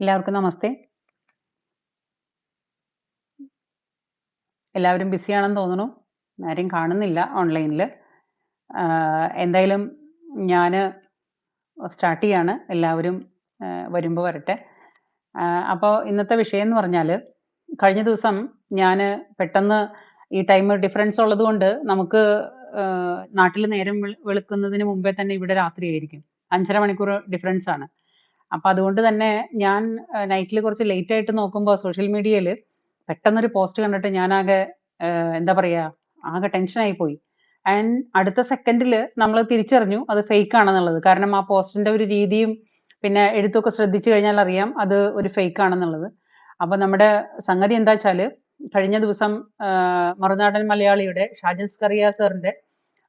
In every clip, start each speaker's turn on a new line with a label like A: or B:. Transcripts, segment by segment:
A: എല്ലാവർക്കും നമസ്തേ. എല്ലാവരും ബിസിയാണെന്ന് തോന്നുന്നു. ആരെയും കാണുന്നില്ല ഓൺലൈനിൽ എന്തായാലും ഞാൻ സ്റ്റാർട്ട് ചെയ്യാണ്. എല്ലാവരും വരുമ്പോൾ വരട്ടെ. അപ്പോൾ ഇന്നത്തെ വിഷയം എന്ന് പറഞ്ഞാൽ കഴിഞ്ഞ ദിവസം ഞാൻ പെട്ടെന്ന് ഈ ടൈം ഡിഫറൻസ് ഉള്ളത് കൊണ്ട് നമുക്ക് നാട്ടിൽ നേരം വെളുക്കുന്നതിന് മുമ്പേ തന്നെ ഇവിടെ രാത്രിയായിരിക്കും. അഞ്ചര മണിക്കൂർ ഡിഫറൻസ് ആണ്. അപ്പോൾ അതുകൊണ്ട് തന്നെ ഞാൻ നൈറ്റിൽ കുറച്ച് ലേറ്റ് ആയിട്ട് നോക്കുമ്പോൾ സോഷ്യൽ മീഡിയയിൽ പെട്ടെന്നൊരു പോസ്റ്റ് കണ്ടിട്ട് ഞാൻ ആകെ എന്താ പറയാ ആകെ ടെൻഷനായി പോയി ആൻഡ് അടുത്ത സെക്കൻഡിൽ നമ്മൾ തിരിച്ചറിഞ്ഞു അത് ഫേക്ക് ആണെന്നുള്ളത്. കാരണം ആ പോസ്റ്റിന്റെ ഒരു രീതിയും പിന്നെ എഴുത്തൊക്കെ ശ്രദ്ധിച്ചു കഴിഞ്ഞാൽ അറിയാം അത് ഒരു ഫേക്ക് ആണെന്നുള്ളത്. അപ്പൊ നമ്മുടെ സംഗതി എന്താ വെച്ചാൽ കഴിഞ്ഞ ദിവസം മറുനാടൻ മലയാളിയുടെ ഷാജൻ സ്കറിയ സാറിന്റെ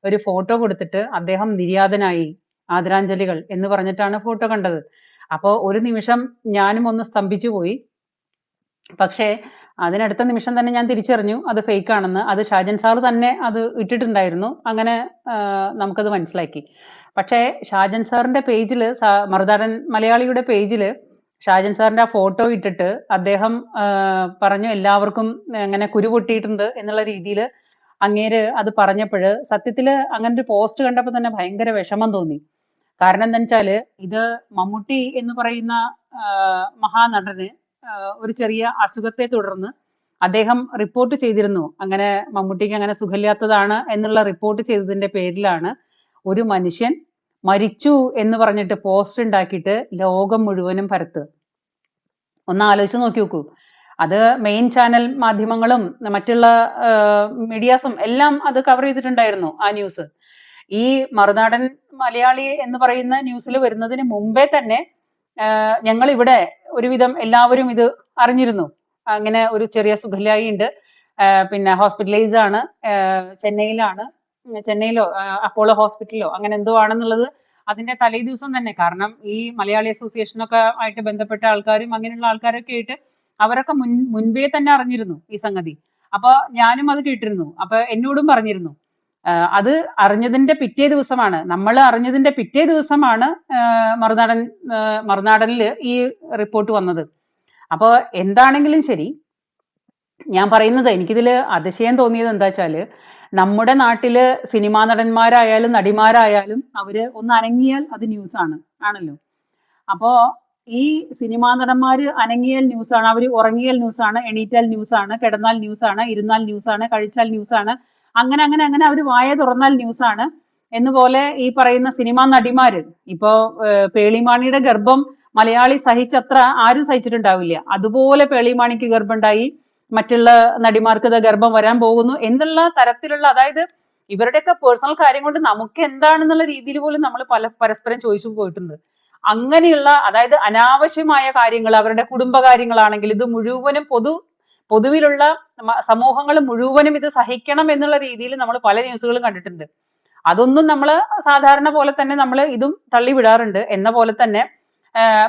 A: ഒരു ഫോട്ടോ കൊടുത്തിട്ട് അദ്ദേഹം നിര്യാതനായി ആദരാഞ്ജലികൾ എന്ന് പറഞ്ഞിട്ടാണ് ഫോട്ടോ കണ്ടത്. അപ്പോൾ ഒരു നിമിഷം ഞാനും ഒന്ന് സ്തംഭിച്ചു പോയി. പക്ഷേ അതിനടുത്ത നിമിഷം തന്നെ ഞാൻ തിരിച്ചറിഞ്ഞു അത് ഫേക്ക് ആണെന്ന്. അത് ഷാജൻ സാർ തന്നെ അത് ഇട്ടിട്ടുണ്ടായിരുന്നു. അങ്ങനെ നമുക്കത് മനസ്സിലാക്കി. പക്ഷേ ഷാജൻ സാറിന്റെ പേജിൽ മറുതാടൻ മലയാളിയുടെ പേജിൽ ഷാജൻ സാറിന്റെ ആ ഫോട്ടോ ഇട്ടിട്ട് അദ്ദേഹം പറഞ്ഞു എല്ലാവർക്കും അങ്ങനെ കുരു പൊട്ടിയിട്ടുണ്ട് എന്നുള്ള രീതിയിൽ അങ്ങേര് അത് പറഞ്ഞപ്പോൾ സത്യത്തിൽ അങ്ങനെ ഒരു പോസ്റ്റ് കണ്ടപ്പോൾ തന്നെ ഭയങ്കര വിഷമം തോന്നി. കാരണം എന്താ വെച്ചാൽ ഇത് മമ്മൂട്ടി എന്ന് പറയുന്ന മഹാനടന് ഒരു ചെറിയ അസുഖത്തെ തുടർന്ന് അദ്ദേഹം റിപ്പോർട്ട് ചെയ്തിരുന്നു. അങ്ങനെ മമ്മൂട്ടിക്ക് അങ്ങനെ സുഖമില്ലാത്തതാണ് എന്നുള്ള റിപ്പോർട്ട് ചെയ്തതിന്റെ പേരിലാണ് ഒരു മനുഷ്യൻ മരിച്ചു എന്ന് പറഞ്ഞിട്ട് പോസ്റ്റ് ഉണ്ടാക്കിയിട്ട് ലോകം മുഴുവനും പരത്ത്. ഒന്ന് ആലോചിച്ച് നോക്കി നോക്കൂ. അത് മെയിൻ ചാനൽ മാധ്യമങ്ങളും മറ്റുള്ള മീഡിയാസും എല്ലാം അത് കവർ ചെയ്തിട്ടുണ്ടായിരുന്നു ആ ന്യൂസ് ഈ മറുനാടൻ മലയാളി എന്ന് പറയുന്ന ന്യൂസിൽ വരുന്നതിന് മുമ്പേ തന്നെ ഞങ്ങൾ ഇവിടെ ഒരുവിധം എല്ലാവരും ഇത് അറിഞ്ഞിരുന്നു. അങ്ങനെ ഒരു ചെറിയ സുഖലായി ഉണ്ട്. പിന്നെ ഹോസ്പിറ്റലൈസ് ആണ്. ചെന്നൈയിലാണ്. ചെന്നൈയിലോ അപ്പോളോ ഹോസ്പിറ്റലിലോ അങ്ങനെ എന്തോ ആണെന്നുള്ളത് അതിന്റെ തലേ ദിവസം തന്നെ. കാരണം ഈ മലയാളി അസോസിയേഷനൊക്കെ ആയിട്ട് ബന്ധപ്പെട്ട ആൾക്കാരും അങ്ങനെയുള്ള ആൾക്കാരൊക്കെ ആയിട്ട് അവരൊക്കെ മുൻ മുൻപേ തന്നെ അറിഞ്ഞിരുന്നു ഈ സംഗതി. അപ്പൊ ഞാനും അത് കേട്ടിരുന്നു. അപ്പൊ എന്നോടും പറഞ്ഞിരുന്നു. അത് അറിഞ്ഞതിന്റെ പിറ്റേ ദിവസമാണ്. നമ്മൾ അറിഞ്ഞതിന്റെ പിറ്റേ ദിവസമാണ് മറുനാടൻ മറുനാടനിൽ ഈ റിപ്പോർട്ട് വന്നത്. അപ്പോൾ എന്താണെങ്കിലും ശരി ഞാൻ പറയുന്നത് എനിക്കിതിൽ അതിശയം തോന്നിയത് എന്താ വെച്ചാൽ നമ്മുടെ നാട്ടിൽ സിനിമാ നടന്മാരായാലും നടിമാരായാലും അവർ ഒന്ന് അനങ്ങിയാൽ അത് ന്യൂസ് ആണ് ആണല്ലോ. അപ്പോ ഈ സിനിമാ നടന്മാര് അനങ്ങിയാൽ ന്യൂസ് ആണ് അവർ ഉറങ്ങിയാൽ ന്യൂസ് ആണ് എണീറ്റാൽ ന്യൂസ് ആണ് കിടന്നാൽ ന്യൂസ് ആണ് ഇരുന്നാൽ ന്യൂസ് ആണ് കഴിച്ചാൽ ന്യൂസ് ആണ് അങ്ങനെ അങ്ങനെ അങ്ങനെ അവർ വായ തുറന്നാൽ ന്യൂസ് ആണ് എന്നുപോലെ ഈ പറയുന്ന സിനിമാ നടിമാര് ഇപ്പോ പേളിമാണിയുടെ ഗർഭം മലയാളി സഹിച്ചത്ര ആരും സഹിച്ചിട്ടുണ്ടാവില്ല. അതുപോലെ പേളിമാണിക്ക് ഗർഭമുണ്ടായി മറ്റുള്ള നടിമാർക്ക് ഗർഭം വരാൻ പോകുന്നു എന്നുള്ള തരത്തിലുള്ള അതായത് ഇവരുടെയൊക്കെ പേഴ്സണൽ കാര്യം കൊണ്ട് നമുക്ക് എന്താണെന്നുള്ള രീതിയിൽ പോലും നമ്മൾ പല പരസ്പരം ചോദിച്ചു പോയിട്ടുണ്ട്. അങ്ങനെയുള്ള അതായത് അനാവശ്യമായ കാര്യങ്ങൾ അവരുടെ കുടുംബ കാര്യങ്ങളാണെങ്കിൽ ഇത് മുഴുവനും പൊതു പൊതുവിലുള്ള സമൂഹങ്ങൾ മുഴുവനും ഇത് സഹിക്കണം എന്നുള്ള രീതിയിൽ നമ്മൾ പല ന്യൂസുകളും കണ്ടിട്ടുണ്ട്. അതൊന്നും നമ്മൾ സാധാരണ പോലെ തന്നെ നമ്മൾ ഇതും തള്ളിവിടാറുണ്ട്. എന്ന പോലെ തന്നെ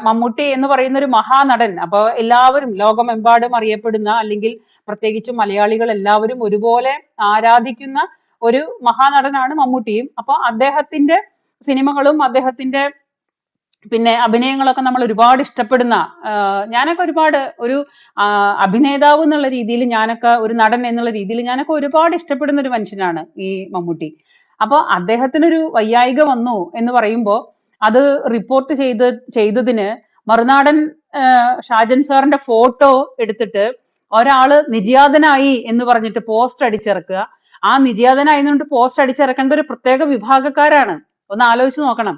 A: മമ്മൂട്ടി എന്ന് പറയുന്ന ഒരു മഹാനടൻ. അപ്പൊ എല്ലാവരും ലോകമെമ്പാടും അറിയപ്പെടുന്ന അല്ലെങ്കിൽ പ്രത്യേകിച്ച് മലയാളികൾ എല്ലാവരും ഒരുപോലെ ആരാധിക്കുന്ന ഒരു മഹാനടനാണ് മമ്മൂട്ടിയും. അപ്പൊ അദ്ദേഹത്തിന്റെ സിനിമകളും അദ്ദേഹത്തിന്റെ പിന്നെ അഭിനയങ്ങളൊക്കെ നമ്മൾ ഒരുപാട് ഇഷ്ടപ്പെടുന്ന ഞാനൊക്കെ ഒരുപാട് ഒരു അഭിനേതാവ് എന്നുള്ള രീതിയിൽ ഞാനൊക്കെ ഒരു നടൻ എന്നുള്ള രീതിയിൽ ഞാനൊക്കെ ഒരുപാട് ഇഷ്ടപ്പെടുന്ന ഒരു മനുഷ്യനാണ് ഈ മമ്മൂട്ടി. അപ്പൊ അദ്ദേഹത്തിനൊരു വയ്യായിക വന്നു എന്ന് പറയുമ്പോൾ അത് റിപ്പോർട്ട് ചെയ്ത് ചെയ്തതിന് മറുനാടൻ ഷാജൻ സാറിന്റെ ഫോട്ടോ എടുത്തിട്ട് ഒരാൾ നിര്യാതനായി എന്ന് പറഞ്ഞിട്ട് പോസ്റ്റ് അടിച്ചിറക്കുക. ആ നിര്യാതനായി പോസ്റ്റ് അടിച്ചിറക്കേണ്ട ഒരു പ്രത്യേക വിഭാഗക്കാരാണ്. ഒന്ന് ആലോചിച്ച് നോക്കണം.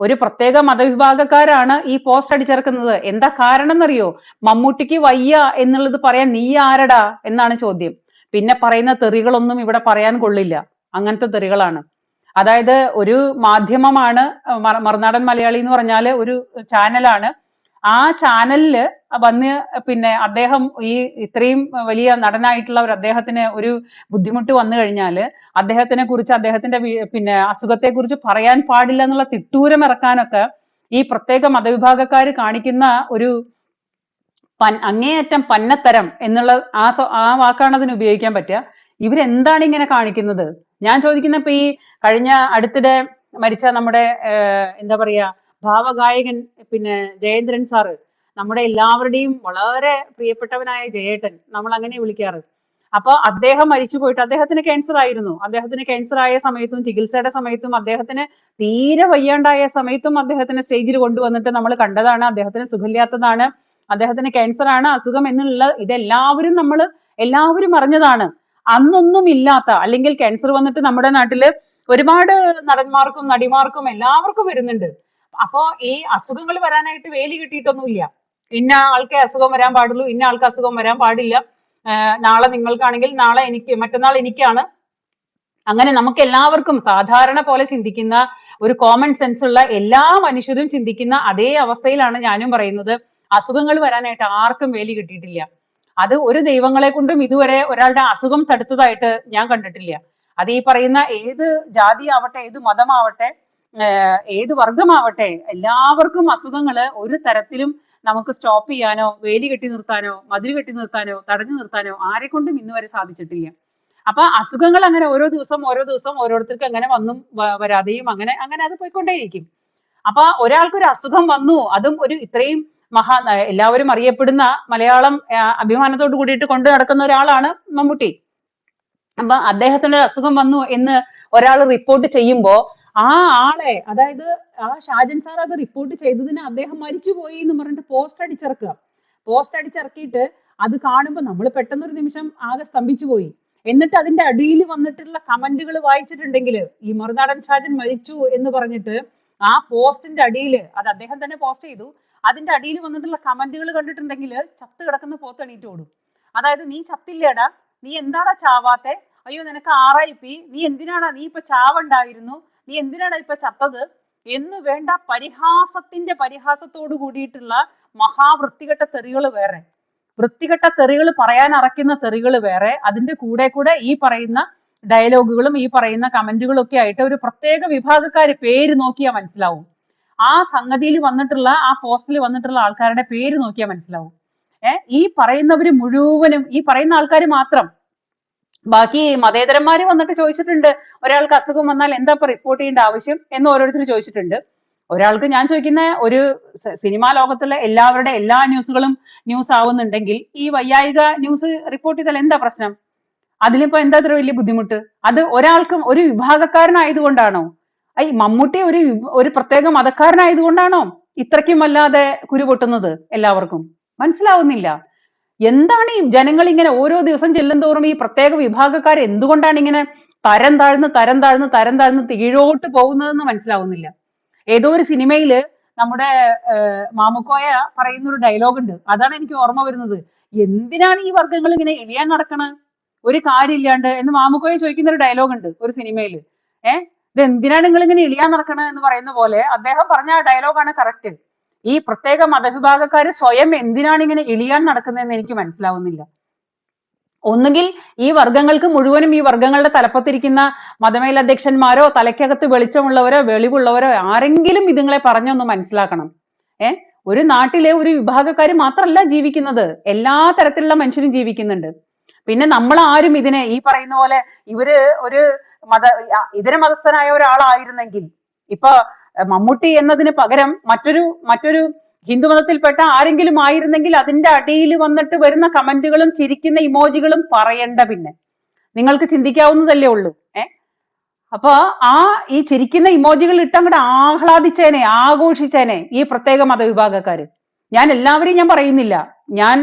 A: ഒരു പ്രത്യേക മതവിഭാഗക്കാരാണ് ഈ പോസ്റ്റ് അടിച്ചിറക്കുന്നത്. എന്താ കാരണം എന്നറിയോ മമ്മൂട്ടിക്ക് വയ്യ എന്നുള്ളത് പറയാൻ നീ ആരടാ എന്നാണ് ചോദ്യം. പിന്നെ പറയുന്ന തെറികളൊന്നും ഇവിടെ പറയാൻ കൊള്ളില്ല. അങ്ങനത്തെ തെറികളാണ്. അതായത് ഒരു മാധ്യമമാണ് മറ- മറുനാടൻ മലയാളി എന്ന് പറഞ്ഞാൽ ഒരു ചാനലാണ് ആ ചാനലിൽ വന്ന് പിന്നെ അദ്ദേഹം ഈ ഇത്രയും വലിയ നടനായിട്ടുള്ള ഒരു അദ്ദേഹത്തിന് ഒരു ബുദ്ധിമുട്ട് വന്നു കഴിഞ്ഞാൽ അദ്ദേഹത്തിനെ കുറിച്ച് അദ്ദേഹത്തിന്റെ പിന്നെ അസുഖത്തെ കുറിച്ച് പറയാൻ പാടില്ല എന്നുള്ള തിട്ടൂരം ഇറക്കാനൊക്കെ ഈ പ്രത്യേക മതവിഭാഗക്കാർ കാണിക്കുന്ന ഒരു പൻ അങ്ങേയറ്റം പന്നത്തരം എന്നുള്ള ആ ആ വാക്കാണ് അതിന് ഉപയോഗിക്കാൻ പറ്റുക. ഇവരെന്താണ് ഇങ്ങനെ കാണിക്കുന്നത്? ഞാൻ ചോദിക്കുന്ന ഇപ്പൊ ഈ കഴിഞ്ഞ അടുത്തിടെ മരിച്ച നമ്മുടെ എന്താ പറയാ ഭാവഗായകൻ പിന്നെ ജയേന്ദ്രൻ സാറ് നമ്മുടെ എല്ലാവരുടെയും വളരെ പ്രിയപ്പെട്ടവനായ ജയേട്ടൻ നമ്മൾ അങ്ങനെ വിളിക്കാറ്. അപ്പൊ അദ്ദേഹം മരിച്ചു പോയിട്ട് അദ്ദേഹത്തിന് ക്യാൻസർ ആയിരുന്നു. അദ്ദേഹത്തിന് ക്യാൻസർ ആയ സമയത്തും ചികിത്സയുടെ സമയത്തും അദ്ദേഹത്തിന് തീരെ വയ്യാണ്ടായ സമയത്തും അദ്ദേഹത്തിന് സ്റ്റേജിൽ കൊണ്ടുവന്നിട്ട് നമ്മൾ കണ്ടതാണ്. അദ്ദേഹത്തിന് സുഖമില്ലാത്തതാണ്. അദ്ദേഹത്തിന് ക്യാൻസർ ആണ്. അസുഖം എന്നുള്ള ഇതെല്ലാവരും നമ്മൾ എല്ലാവരും അറിഞ്ഞതാണ്. അന്നൊന്നും ഇല്ലാത്ത അല്ലെങ്കിൽ ക്യാൻസർ വന്നിട്ട് നമ്മുടെ നാട്ടിൽ ഒരുപാട് നടന്മാർക്കും നടിമാർക്കും എല്ലാവർക്കും വരുന്നുണ്ട്. അപ്പോ ഈ അസുഖങ്ങൾ വരാനായിട്ട് വേലി കിട്ടിയിട്ടൊന്നുമില്ല. ഇന്ന ആൾക്കേ അസുഖം വരാൻ പാടുള്ളൂ ഇന്ന ആൾക്ക് അസുഖം വരാൻ പാടില്ല. നാളെ നിങ്ങൾക്കാണെങ്കിൽ നാളെ എനിക്ക് മറ്റന്നാൾ എനിക്കാണ്. അങ്ങനെ നമുക്ക് എല്ലാവർക്കും സാധാരണ പോലെ ചിന്തിക്കുന്ന ഒരു കോമൺ സെൻസ് ഉള്ള എല്ലാ മനുഷ്യരും ചിന്തിക്കുന്ന അതേ അവസ്ഥയിലാണ് ഞാനും പറയുന്നത്. അസുഖങ്ങൾ വരാനായിട്ട് ആർക്കും വേലി കിട്ടിയിട്ടില്ല. അത് ഒരു ദൈവങ്ങളെ കൊണ്ടും ഇതുവരെ ഒരാളുടെ അസുഖം തടുത്തതായിട്ട് ഞാൻ കണ്ടിട്ടില്ല. അത് ഈ പറയുന്ന ഏത് ജാതി ആവട്ടെ ഏത് മതമാവട്ടെ ഏത് വർഗമാവട്ടെ എല്ലാവർക്കും അസുഖങ്ങൾ ഒരു തരത്തിലും നമുക്ക് സ്റ്റോപ്പ് ചെയ്യാനോ വേലി കെട്ടി നിർത്താനോ മതിൽ കെട്ടി നിർത്താനോ തടഞ്ഞു നിർത്താനോ ആരെ കൊണ്ടും ഇന്ന് വരെ സാധിച്ചിട്ടില്ല. അപ്പൊ അസുഖങ്ങൾ അങ്ങനെ ഓരോ ദിവസം ഓരോ ദിവസം ഓരോരുത്തർക്ക് അങ്ങനെ വന്നും വരാതെയും അങ്ങനെ അങ്ങനെ അത് പോയിക്കൊണ്ടേയിരിക്കും. അപ്പൊ ഒരാൾക്ക് ഒരു അസുഖം വന്നു അതും ഒരു ഇത്രയും മഹാ എല്ലാവരും അറിയപ്പെടുന്ന മലയാളം അഭിമാനത്തോട് കൂടിയിട്ട് കൊണ്ടു നടക്കുന്ന ഒരാളാണ് മമ്മൂട്ടി. അപ്പൊ അദ്ദേഹത്തിന് ഒരു അസുഖം വന്നു എന്ന് ഒരാൾ റിപ്പോർട്ട് ചെയ്യുമ്പോ ആ ആളെ അതായത് ആ ഷാജൻ സാർ അത് റിപ്പോർട്ട് ചെയ്തതിന് അദ്ദേഹം മരിച്ചുപോയി എന്ന് പറഞ്ഞിട്ട് പോസ്റ്റ് അടിച്ചിറക്കുക. പോസ്റ്റ് അടിച്ചിറക്കിയിട്ട് അത് കാണുമ്പോൾ നമ്മൾ പെട്ടെന്ന് ഒരു നിമിഷം ആകെ സ്തംഭിച്ചു പോയി. എന്നിട്ട് അതിന്റെ അടിയിൽ വന്നിട്ടുള്ള കമന്റുകൾ വായിച്ചിട്ടുണ്ടെങ്കിൽ ഈ മറുനാടൻ ഷാജൻ മരിച്ചു എന്ന് പറഞ്ഞിട്ട് ആ പോസ്റ്റിന്റെ അടിയിൽ അത് അദ്ദേഹം തന്നെ പോസ്റ്റ് ചെയ്തു. അതിന്റെ അടിയിൽ വന്നിട്ടുള്ള കമന്റുകൾ കണ്ടിട്ടുണ്ടെങ്കിൽ ചത്ത് കിടക്കുന്ന പോത്ത് എണീറ്റ് ഓടും. അതായത് നീ ചത്തില്ലേടാ നീ എന്താടാ ചാവാത്തെ? അയ്യോ നിനക്ക് ആറായിപ്പി നീ എന്തിനാടാ? നീ ഇപ്പൊ ചാവണ്ടായിരുന്നു. നീ എന്തിനാണ് ഇപ്പൊ ചത്തത്? എന്ന് വേണ്ട പരിഹാസത്തിന്റെ പരിഹാസത്തോട് കൂടിയിട്ടുള്ള മഹാവൃത്തികെട്ട തെറികൾ വേറെ. വൃത്തികെട്ട തെറികൾ പറയാൻ അറക്കുന്ന തെറികൾ വേറെ. അതിന്റെ കൂടെ കൂടെ ഈ പറയുന്ന ഡയലോഗുകളും ഈ പറയുന്ന കമന്റുകളും ഒക്കെ ആയിട്ട് ഒരു പ്രത്യേക വിഭാഗക്കാര് പേര് നോക്കിയാൽ മനസ്സിലാവും. ആ സംഗതിയിൽ വന്നിട്ടുള്ള ആ പോസ്റ്റിൽ വന്നിട്ടുള്ള ആൾക്കാരുടെ പേര് നോക്കിയാൽ മനസ്സിലാവും. ഏഹ് ഈ പറയുന്നവര് മുഴുവനും ഈ പറയുന്ന ആൾക്കാർ മാത്രം ബാക്കി മതേതരന്മാര് വന്നിട്ട് ചോദിച്ചിട്ടുണ്ട് ഒരാൾക്ക് അസുഖം വന്നാൽ എന്താ ഇപ്പൊ റിപ്പോർട്ട് ചെയ്യേണ്ട ആവശ്യം എന്ന് ഓരോരുത്തർ ചോദിച്ചിട്ടുണ്ട്. ഒരാൾക്ക് ഞാൻ ചോദിക്കുന്ന ഒരു സിനിമാ ലോകത്തിലെ എല്ലാവരുടെ എല്ലാ ന്യൂസുകളും ന്യൂസ് ആവുന്നുണ്ടെങ്കിൽ ഈ വയ്യായിക ന്യൂസ് റിപ്പോർട്ട് ചെയ്താൽ എന്താ പ്രശ്നം? അതിലിപ്പോ എന്താ അത്ര വലിയ ബുദ്ധിമുട്ട്? അത് ഒരാൾക്കും ഒരു വിഭാഗക്കാരനായതുകൊണ്ടാണോ? ഐ മമ്മൂട്ടി ഒരു ഒരു പ്രത്യേക മതക്കാരനായതുകൊണ്ടാണോ ഇത്രയ്ക്കും വല്ലാതെ കുരു പൊട്ടുന്നത് എല്ലാവർക്കും? മനസ്സിലാവുന്നില്ല. എന്താണ് ഈ ജനങ്ങൾ ഇങ്ങനെ ഓരോ ദിവസം ചെല്ലുന്തോറും ഈ പ്രത്യേക വിഭാഗക്കാർ എന്തുകൊണ്ടാണ് ഇങ്ങനെ തരം താഴ്ന്ന് തരം താഴ്ന്ന് തരം താഴ്ന്ന് തീഴോട്ട് പോകുന്നതെന്ന് മനസ്സിലാവുന്നില്ല. ഏതോ ഒരു സിനിമയിൽ നമ്മുടെ മാമുക്കോയ പറയുന്ന ഒരു ഡയലോഗ് ഉണ്ട് അതാണ് എനിക്ക് ഓർമ്മ വരുന്നത്. എന്തിനാണ് ഈ വർഗങ്ങൾ ഇങ്ങനെ എഴിയാൻ നടക്കണത് ഒരു കാര്യമില്ലാണ്ട് എന്ന് മാമുക്കോയ ചോദിക്കുന്ന ഒരു ഡയലോഗ് ഉണ്ട് ഒരു സിനിമയിൽ ഏഹ് ഇത് എന്തിനാണ് നിങ്ങൾ ഇങ്ങനെ എളിയാൻ നടക്കണത് എന്ന് പറയുന്ന പോലെ അദ്ദേഹം പറഞ്ഞ ആ ഡയലോഗാണ് കറക്റ്റ്. ഈ പ്രത്യേക മതവിഭാഗക്കാര് സ്വയം എന്തിനാണ് ഇങ്ങനെ എളിയാൻ നടക്കുന്നതെന്ന് എനിക്ക് മനസ്സിലാവുന്നില്ല. ഒന്നുകിൽ ഈ വർഗങ്ങൾക്ക് മുഴുവനും ഈ വർഗങ്ങളുടെ തലപ്പത്തിരിക്കുന്ന മതമേലധ്യക്ഷന്മാരോ തലയ്ക്കകത്ത് വെളിച്ചമുള്ളവരോ വെളിവുള്ളവരോ ആരെങ്കിലും ഇതുങ്ങളെ പറഞ്ഞൊന്ന് മനസ്സിലാക്കണം. ഏ? ഒരു നാട്ടിലെ ഒരു വിഭാഗക്കാർ മാത്രമല്ല ജീവിക്കുന്നത്. എല്ലാ തരത്തിലുള്ള മനുഷ്യരും ജീവിക്കുന്നുണ്ട്. പിന്നെ നമ്മൾ ആരും ഇതിനെ ഈ പറയുന്ന പോലെ ഇവർ ഒരു മത ഇതര മതസ്ഥനായ ഒരാളായിരുന്നെങ്കിൽ ഇപ്പൊ മമ്മൂട്ടി എന്നതിന് പകരം മറ്റൊരു മറ്റൊരു ഹിന്ദു മതത്തിൽപ്പെട്ട ആരെങ്കിലും ആയിരുന്നെങ്കിൽ അതിന്റെ അടിയിൽ വന്നിട്ട് വരുന്ന കമന്റുകളും ചിരിക്കുന്ന ഇമോജികളും പറയണ്ട പിന്നെ. നിങ്ങൾക്ക് ചിന്തിക്കാവുന്നതല്ലേ ഉള്ളൂ. ഏ അപ്പൊ ആ ഈ ചിരിക്കുന്ന ഇമോജികൾ ഇട്ടങ്ങോട്ട് ആഹ്ലാദിച്ചേനെ ആഘോഷിച്ചേനെ ഈ പ്രത്യേക മതവിഭാഗക്കാര്. ഞാൻ എല്ലാവരെയും ഞാൻ പറയുന്നില്ല. ഞാൻ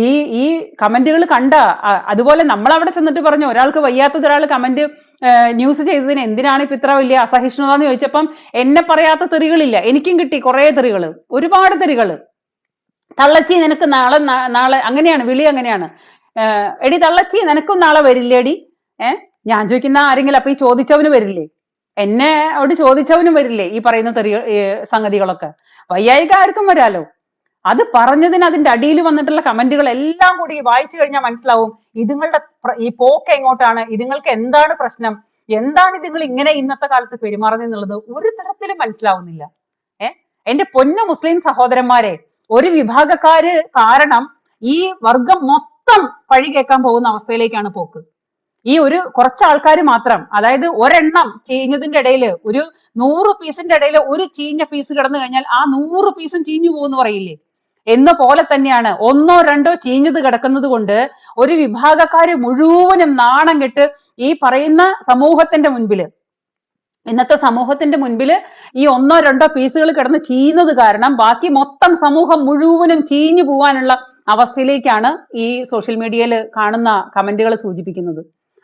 A: ഈ ഈ കമന്റുകൾ കണ്ട അതുപോലെ നമ്മൾ അവിടെ ചെന്നിട്ട് പറഞ്ഞു ഒരാൾക്ക് വയ്യാത്തത് ഒരാൾ കമന്റ് ന്യൂസ് ചെയ്തതിന് എന്തിനാണ് ഇപ്പൊ ഇത്ര വലിയ അസഹിഷ്ണുത എന്ന് ചോദിച്ചപ്പം എന്നെ പറയാത്ത തെറികളില്ല. എനിക്കും കിട്ടി കുറെ തെറികൾ ഒരുപാട് തെറികൾ തള്ളച്ചി നിനക്ക് നാളെ നാളെ അങ്ങനെയാണ് വിളി അങ്ങനെയാണ്. എടി തള്ളച്ചി നിനക്കും നാളെ വരില്ലേടി? ഏഹ് ഞാൻ ചോദിക്കുന്ന ആരെങ്കിലും അപ്പൊ ഈ ചോദിച്ചവന് വരില്ലേ? എന്നെ അവിടെ ചോദിച്ചവനും വരില്ലേ ഈ പറയുന്ന തെറി സംഗതികളൊക്കെ? വയ്യായിക ആർക്കും വരാലോ? അത് പറഞ്ഞതിന് അതിന്റെ അടിയിൽ വന്നിട്ടുള്ള കമന്റുകൾ എല്ലാം കൂടി വായിച്ചു കഴിഞ്ഞാൽ മനസ്സിലാവും. ഇതുങ്ങളുടെ ഈ പോക്ക് എങ്ങോട്ടാണ്? ഇതുങ്ങൾക്ക് എന്താണ് പ്രശ്നം? എന്താണ് ഇതുങ്ങൾ ഇങ്ങനെ ഇന്നത്തെ കാലത്ത് പെരുമാറുന്നത് എന്നുള്ളത് ഒരു തരത്തിലും മനസ്സിലാവുന്നില്ല. ഏ? എന്റെ പൊന്നു മുസ്ലിം സഹോദരന്മാരെ ഒരു വിഭാഗക്കാര് കാരണം ഈ വർഗം മൊത്തം പഴി കേൾക്കാൻ പോകുന്ന അവസ്ഥയിലേക്കാണ് പോക്ക്. ഈ ഒരു കുറച്ച് ആൾക്കാർ മാത്രം അതായത് ഒരെണ്ണം ചീഞ്ഞതിന്റെ ഇടയിൽ ഒരു നൂറ് പീസിന്റെ ഇടയിൽ ഒരു ചീഞ്ഞ പീസ് കിടന്നു കഴിഞ്ഞാൽ ആ നൂറ് പീസും ചീഞ്ഞു പോകുമെന്ന് പറയില്ലേ? എന്ന പോലെ തന്നെയാണ് ഒന്നോ രണ്ടോ ചീഞ്ഞത് കിടക്കുന്നത് കൊണ്ട് ഒരു വിഭാഗക്കാര് മുഴുവനും നാണം കെട്ട് ഈ പറയുന്ന സമൂഹത്തിന്റെ മുൻപിൽ. ഇന്നത്തെ സമൂഹത്തിന്റെ മുൻപിൽ ഈ ഒന്നോ രണ്ടോ പീസുകൾ കിടന്ന് ചീയുന്നത് കാരണം ബാക്കി മൊത്തം സമൂഹം മുഴുവനും ചീഞ്ഞു പോവാനുള്ള അവസ്ഥയിലേക്കാണ് ഈ സോഷ്യൽ മീഡിയയിൽ കാണുന്ന കമന്റുകൾ സൂചിപ്പിക്കുന്നത്.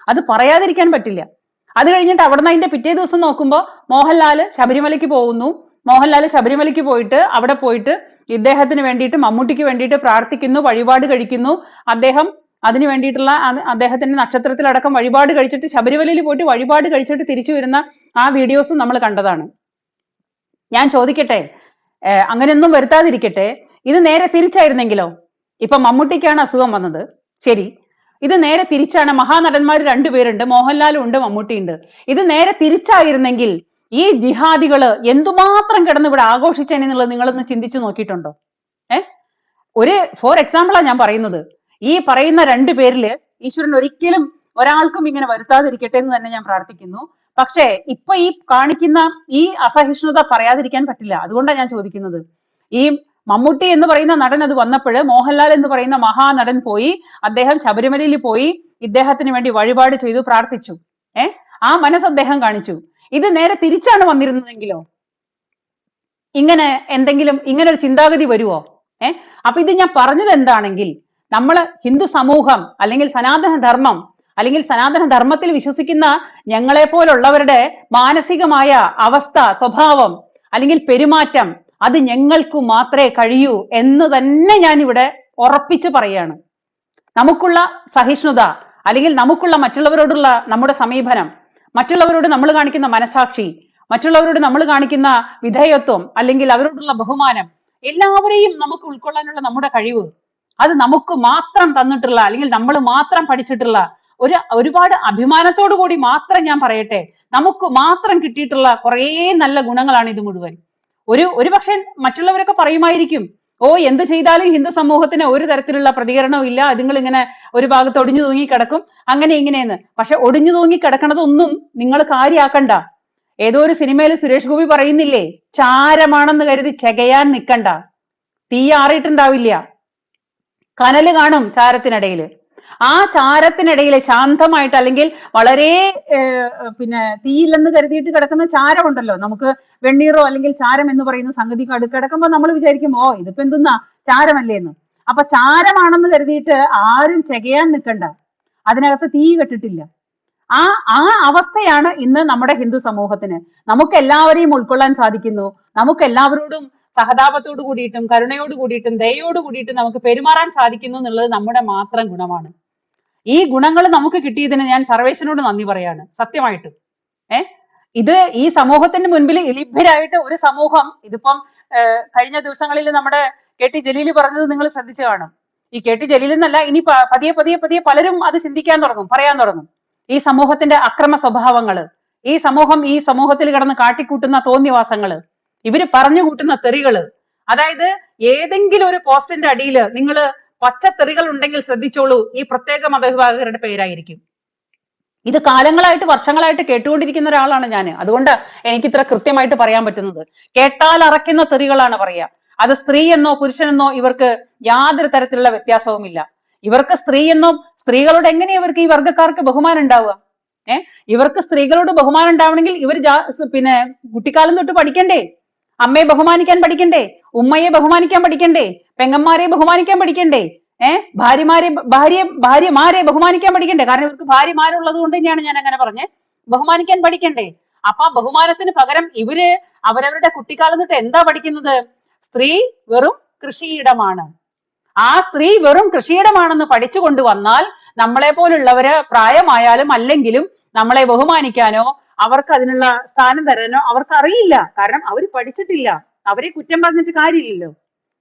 A: അത് പറയാതിരിക്കാൻ പറ്റില്ല. അത് കഴിഞ്ഞിട്ട് അവിടുന്ന് അതിന്റെ പിറ്റേ ദിവസം നോക്കുമ്പോൾ മോഹൻലാൽ ശബരിമലയ്ക്ക് പോകുന്നു. മോഹൻലാൽ ശബരിമലയ്ക്ക് പോയിട്ട് അവിടെ പോയിട്ട് ഇദ്ദേഹത്തിന് വേണ്ടിയിട്ട് മമ്മൂട്ടിക്ക് വേണ്ടിയിട്ട് പ്രാർത്ഥിക്കുന്നു വഴിപാട് കഴിക്കുന്നു. അദ്ദേഹം അതിനു വേണ്ടിയിട്ടുള്ള അദ്ദേഹത്തിന്റെ നക്ഷത്രത്തിലടക്കം വഴിപാട് കഴിച്ചിട്ട് ശബരിമലയിൽ പോയിട്ട് വഴിപാട് കഴിച്ചിട്ട് തിരിച്ചു വരുന്ന ആ വീഡിയോസ് നമ്മൾ കണ്ടതാണ്. ഞാൻ ചോദിക്കട്ടെ അങ്ങനെയൊന്നും വരുത്താതിരിക്കട്ടെ. ഇത് നേരെ തിരിച്ചായിരുന്നെങ്കിലോ? ഇപ്പൊ മമ്മൂട്ടിക്കാണ് അസുഖം വന്നത്. ശരി. ഇത് നേരെ തിരിച്ചാണ്. മഹാനടന്മാർ രണ്ടുപേരുണ്ട്. മോഹൻലാലും ഉണ്ട് മമ്മൂട്ടിയുണ്ട്. ഇത് നേരെ തിരിച്ചായിരുന്നെങ്കിൽ ഈ ജിഹാദികൾ എന്തുമാത്രം കിടന്ന് ഇവിടെ ആഘോഷിച്ചെന്നുള്ളത് നിങ്ങളൊന്ന് ചിന്തിച്ചു നോക്കിയിട്ടുണ്ടോ? ഏ? ഒരു ഫോർ എക്സാമ്പിളാ ഞാൻ പറയുന്നത്. ഈ പറയുന്ന രണ്ടു പേരിൽ ഈശ്വരൻ ഒരിക്കലും ഒരാൾക്കും ഇങ്ങനെ വരുത്താതിരിക്കട്ടെ എന്ന് തന്നെ ഞാൻ പ്രാർത്ഥിക്കുന്നു. പക്ഷേ ഇപ്പൊ ഈ കാണിക്കുന്ന ഈ അസഹിഷ്ണുത പറയാതിരിക്കാൻ പറ്റില്ല. അതുകൊണ്ടാണ് ഞാൻ ചോദിക്കുന്നത്. ഈ മമ്മൂട്ടി എന്ന് പറയുന്ന നടൻ അത് വന്നപ്പോൾ മോഹൻലാൽ എന്ന് പറയുന്ന മഹാനടൻ പോയി അദ്ദേഹം ശബരിമലയിൽ പോയി ഇദ്ദേഹത്തിന് വേണ്ടി വഴിപാട് ചെയ്തു പ്രാർത്ഥിച്ചു. ഏഹ് ആ മനസ്സ് അദ്ദേഹം കാണിച്ചു. ഇത് നേരെ തിരിച്ചാണ് വന്നിരുന്നതെങ്കിലോ? ഇങ്ങനെ എന്തെങ്കിലും ഇങ്ങനെ ഒരു ചിന്താഗതി വരുവോ? ഏ? അപ്പൊ ഇത് ഞാൻ പറഞ്ഞത് എന്താണെങ്കിൽ നമ്മൾ ഹിന്ദു സമൂഹം അല്ലെങ്കിൽ സനാതന ധർമ്മം അല്ലെങ്കിൽ സനാതന ധർമ്മത്തിൽ വിശ്വസിക്കുന്ന ഞങ്ങളെ പോലുള്ളവരുടെ മാനസികമായ അവസ്ഥ സ്വഭാവം അല്ലെങ്കിൽ പെരുമാറ്റം അത് ഞങ്ങൾക്ക് മാത്രമേ കഴിയൂ എന്ന് തന്നെ ഞാൻ ഇവിടെ ഉറപ്പിച്ച് പറയാണ്. നമുക്കുള്ള സഹിഷ്ണുത അല്ലെങ്കിൽ നമുക്കുള്ള മറ്റുള്ളവരോടുള്ള നമ്മുടെ സമീപനം മറ്റുള്ളവരോട് നമ്മൾ കാണിക്കുന്ന മനസാക്ഷി മറ്റുള്ളവരോട് നമ്മൾ കാണിക്കുന്ന വിധേയത്വം അല്ലെങ്കിൽ അവരോടുള്ള ബഹുമാനം എല്ലാവരെയും നമുക്ക് ഉൾക്കൊള്ളാനുള്ള നമ്മുടെ കഴിവ്. അത് നമുക്ക് മാത്രം തന്നിട്ടുള്ള അല്ലെങ്കിൽ നമ്മൾ മാത്രം പഠിച്ചിട്ടുള്ള ഒരു ഒരുപാട് അഭിമാനത്തോടു കൂടി മാത്രം ഞാൻ പറയട്ടെ നമുക്ക് മാത്രം കിട്ടിയിട്ടുള്ള കുറേ നല്ല ഗുണങ്ങളാണ് ഇത് മുഴുവൻ. ഒരു ഒരു പക്ഷെ മറ്റുള്ളവരൊക്കെ പറയുമായിരിക്കും ഓ എന്ത് ചെയ്താലും ഹിന്ദു സമൂഹത്തിന് ഒരു തരത്തിലുള്ള പ്രതികരണവും ഇല്ല. അതുങ്ങൾ ഇങ്ങനെ ഒരു ഭാഗത്ത് ഒടിഞ്ഞു തൂങ്ങി കിടക്കും. അങ്ങനെ ഇങ്ങനെയെന്ന്. പക്ഷെ ഒടിഞ്ഞു തൂങ്ങി കിടക്കണതൊന്നും നിങ്ങൾ കാര്യാക്കണ്ട. ഏതോ ഒരു സിനിമയിൽ സുരേഷ് ഗോപി പറയുന്നില്ലേ ചാരമാണെന്ന് കരുതി ചെകയാൻ നിൽക്കണ്ട തീ ആറിയിട്ടുണ്ടാവില്ല. കനൽ കാണും ചാരത്തിനിടയിൽ ആ ചാരത്തിനിടയിൽ ശാന്തമായിട്ട് അല്ലെങ്കിൽ വളരെ പിന്നെ തീയില്ലെന്ന് കരുതിയിട്ട് കിടക്കുന്ന ചാരമുണ്ടല്ലോ. നമുക്ക് വെണ്ണീറോ അല്ലെങ്കിൽ ചാരം എന്ന് പറയുന്ന സംഗതി കിടക്കുമ്പോൾ നമ്മൾ വിചാരിക്കും ഓ ഇതിപ്പോ എന്തുന്നാ? ചാരമല്ലേ എന്ന് അപ്പൊ ചാരമാണെന്ന് കരുതിയിട്ട് ആരും ചെകയാൻ നിൽക്കണ്ട. അതിനകത്ത് തീ കെട്ടിട്ടില്ല. ആ ആ അവസ്ഥയാണ് ഇന്ന് നമ്മുടെ ഹിന്ദു സമൂഹത്തിന്. നമുക്ക് എല്ലാവരെയും ഉൾക്കൊള്ളാൻ സാധിക്കുന്നു. നമുക്ക് എല്ലാവരോടും സഹതാപത്തോട് കൂടിയിട്ടും കരുണയോട് കൂടിയിട്ടും ദയയോട് കൂടിയിട്ടും നമുക്ക് പെരുമാറാൻ സാധിക്കുന്നു എന്നുള്ളത് നമ്മുടെ മാത്രം ഗുണമാണ്. ഈ ഗുണങ്ങൾ നമുക്ക് കിട്ടിയതിന് ഞാൻ സർവേശനോട് നന്ദി പറയാണ്. സത്യമായിട്ട്. ഏ? ഇത് ഈ സമൂഹത്തിന് മുൻപിൽ ഇലിഭ്യരായിട്ട് ഒരു സമൂഹം ഇതിപ്പം കഴിഞ്ഞ ദിവസങ്ങളിൽ നമ്മുടെ കെ ടി ജലീൽ പറഞ്ഞത് നിങ്ങൾ ശ്രദ്ധിച്ചു കാണും. ഈ കെ ടി ജലീൽ എന്നല്ല ഇനി പതിയെ പതിയെ പതിയെ പലരും അത് ചിന്തിക്കാൻ തുടങ്ങും പറയാൻ തുടങ്ങും. ഈ സമൂഹത്തിന്റെ അക്രമ സ്വഭാവങ്ങൾ ഈ സമൂഹം ഈ സമൂഹത്തിൽ കിടന്ന് കാട്ടിക്കൂട്ടുന്ന തോന്നിവാസങ്ങൾ ഇവർ പറഞ്ഞു കൂട്ടുന്ന തെറികൾ അതായത് ഏതെങ്കിലും ഒരു പോസ്റ്റിന്റെ അടിയിൽ നിങ്ങൾ പച്ചത്തെറികൾ ഉണ്ടെങ്കിൽ ശ്രദ്ധിച്ചോളൂ. ഈ പ്രത്യേക മതവിഭാഗകരുടെ പേരായിരിക്കും. ഇത് കാലങ്ങളായിട്ട് വർഷങ്ങളായിട്ട് കേട്ടുകൊണ്ടിരിക്കുന്ന ഒരാളാണ് ഞാൻ അതുകൊണ്ട് എനിക്ക് ഇത്ര കൃത്യമായിട്ട് പറയാൻ പറ്റുന്നത്. കേട്ടാൽ അറയ്ക്കുന്ന തെറികളാണ് പറയാ. അത് സ്ത്രീ എന്നോ പുരുഷനെന്നോ ഇവർക്ക് യാതൊരു തരത്തിലുള്ള വ്യത്യാസവുമില്ല. ഇവർക്ക് സ്ത്രീ എന്നോ സ്ത്രീകളോട് എങ്ങനെ ഇവർക്ക് ഈ വർഗക്കാർക്ക് ബഹുമാനം ഉണ്ടാവുക? ഏഹ് ഇവർക്ക് സ്ത്രീകളോട് ബഹുമാനം ഉണ്ടാവണമെങ്കിൽ ഇവർ പിന്നെ കുട്ടിക്കാലം തൊട്ട് പഠിക്കണ്ടേ? അമ്മയെ ബഹുമാനിക്കാൻ പഠിക്കണ്ടേ? ഉമ്മയെ ബഹുമാനിക്കാൻ പഠിക്കണ്ടേ? പെങ്ങന്മാരെ ബഹുമാനിക്കാൻ പഠിക്കണ്ടേ? ഏഹ് ഭാര്യമാരെ ഭാര്യ ഭാര്യമാരെ ബഹുമാനിക്കാൻ പഠിക്കണ്ടേ? കാരണം ഇവർക്ക് ഭാര്യമാരുള്ളത് കൊണ്ട് തന്നെയാണ് ഞാൻ അങ്ങനെ പറഞ്ഞത് ബഹുമാനിക്കാൻ പഠിക്കണ്ടേ? അപ്പൊ ആ ബഹുമാനത്തിന് പകരം ഇവർ അവരവരുടെ കുട്ടിക്കാലം തൊട്ട് എന്താ പഠിക്കുന്നത്? സ്ത്രീ വെറും കൃഷിയിടമാണ്. ആ സ്ത്രീ വെറും കൃഷിയിടമാണെന്ന് പഠിച്ചു കൊണ്ടുവന്നാൽ നമ്മളെ പോലുള്ളവര് പ്രായമായാലും അല്ലെങ്കിലും നമ്മളെ ബഹുമാനിക്കാനോ അവർക്ക് അതിനുള്ള സ്ഥാനം തരാനോ അവർക്ക് അറിയില്ല. കാരണം അവർ പഠിച്ചിട്ടില്ല. അവരെ കുറ്റം പറഞ്ഞിട്ട് കാര്യമില്ലല്ലോ.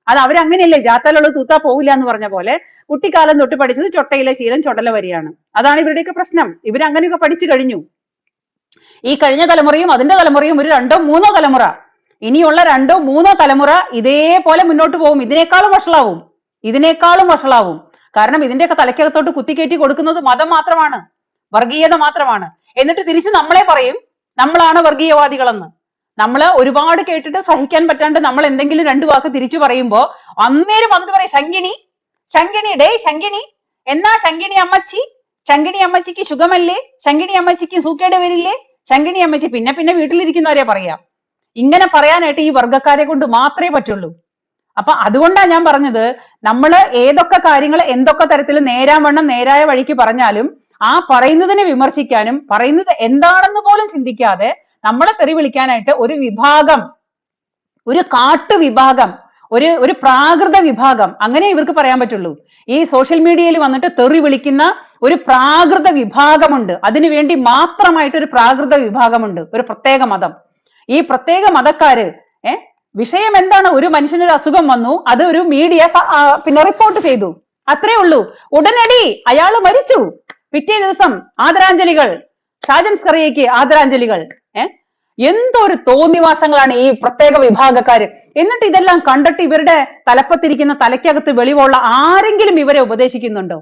A: അത് അവരങ്ങനെയല്ലേ? ജാത്താലുള്ളത് തൂത്താ പോവില്ല എന്ന് പറഞ്ഞ പോലെ കുട്ടിക്കാലം തൊട്ട് പഠിച്ചത് ചൊട്ടയിലെ ശീലം ചൊടല വരെയാണ്. അതാണ് ഇവരുടെയൊക്കെ പ്രശ്നം. ഇവരങ്ങനെയൊക്കെ പഠിച്ചു കഴിഞ്ഞു. ഈ കഴിഞ്ഞ തലമുറയും അതിന്റെ തലമുറയും ഒരു രണ്ടോ മൂന്നോ തലമുറ. ഇനിയുള്ള രണ്ടോ മൂന്നോ തലമുറ ഇതേപോലെ മുന്നോട്ട് പോകും. ഇതിനേക്കാളും വഷളാവും. ഇതിനേക്കാളും വഷളാവും. കാരണം ഇതിന്റെയൊക്കെ തലയ്ക്കകത്തോട്ട് കുത്തിക്കയറ്റി കൊടുക്കുന്നത് മതം മാത്രമാണ്. വർഗീയത മാത്രമാണ്. എന്നിട്ട് തിരിച്ച് നമ്മളെ പറയും നമ്മളാണ് വർഗീയവാദികളെന്ന്. നമ്മൾ ഒരുപാട് കേട്ടിട്ട് സഹിക്കാൻ പറ്റാണ്ട് നമ്മൾ എന്തെങ്കിലും രണ്ട് വാക്ക് തിരിച്ചു പറയുമ്പോ അന്നേരം വന്നിട്ട് പറയും ശങ്കിണി ശങ്കിണി ഡേ ശങ്കിണി എന്നാ ശങ്കിണി അമ്മച്ചി? ശങ്കിണി അമ്മച്ചിക്ക് സുഖമല്ലേ ശങ്കിണി അമ്മച്ചിക്ക് സൂക്കേട് വരില്ലേ? ശങ്കിണി അമ്മച്ചി പിന്നെ പിന്നെ വീട്ടിലിരിക്കുന്നവരെ പറയാം. ഇങ്ങനെ പറയാനായിട്ട് ഈ വർഗക്കാരെ കൊണ്ട് മാത്രമേ പറ്റുള്ളൂ. അപ്പൊ അതുകൊണ്ടാണ് ഞാൻ പറഞ്ഞത് നമ്മൾ ഏതൊക്കെ കാര്യങ്ങൾ എന്തൊക്കെ തരത്തിൽ നേരാവണ്ണം നേരായ വഴിക്ക് പറഞ്ഞാലും ആ പറയുന്നതിനെ വിമർശിക്കാനും പറയുന്നത് എന്താണെന്ന് പോലും ചിന്തിക്കാതെ നമ്മളെ തെറി വിളിക്കാനായിട്ട് ഒരു വിഭാഗം ഒരു കാട്ടു വിഭാഗം ഒരു ഒരു പ്രാകൃത വിഭാഗം അങ്ങനെ ഇവർക്ക് പറയാൻ പറ്റുള്ളൂ. ഈ സോഷ്യൽ മീഡിയയിൽ വന്നിട്ട് തെറി വിളിക്കുന്ന ഒരു പ്രാകൃത വിഭാഗമുണ്ട്. അതിനുവേണ്ടി മാത്രമായിട്ട് ഒരു പ്രാകൃത വിഭാഗമുണ്ട്. ഒരു പ്രത്യേക മതം. ഈ പ്രത്യേക മതക്കാര് ഏഹ് വിഷയം എന്താണ്? ഒരു മനുഷ്യനൊരു അസുഖം വന്നു അത് ഒരു മീഡിയ പിന്നെ റിപ്പോർട്ട് ചെയ്തു. അത്രേ ഉള്ളൂ. ഉടനടി അയാൾ മരിച്ചു. പിറ്റേ ദിവസം ആദരാഞ്ജലികൾ ഷാജൻ സ്കറിയയ്ക്ക് ആദരാഞ്ജലികൾ എന്തൊരു തോന്നിവാസങ്ങളാണ് ഈ പ്രത്യേക വിഭാഗക്കാര്. എന്നിട്ട് ഇതെല്ലാം കണ്ടിട്ട് ഇവരുടെ തലപ്പത്തിരിക്കുന്ന തലയ്ക്കകത്ത് വെളിവുള്ള ആരെങ്കിലും ഇവരെ ഉപദേശിക്കുന്നുണ്ടോ?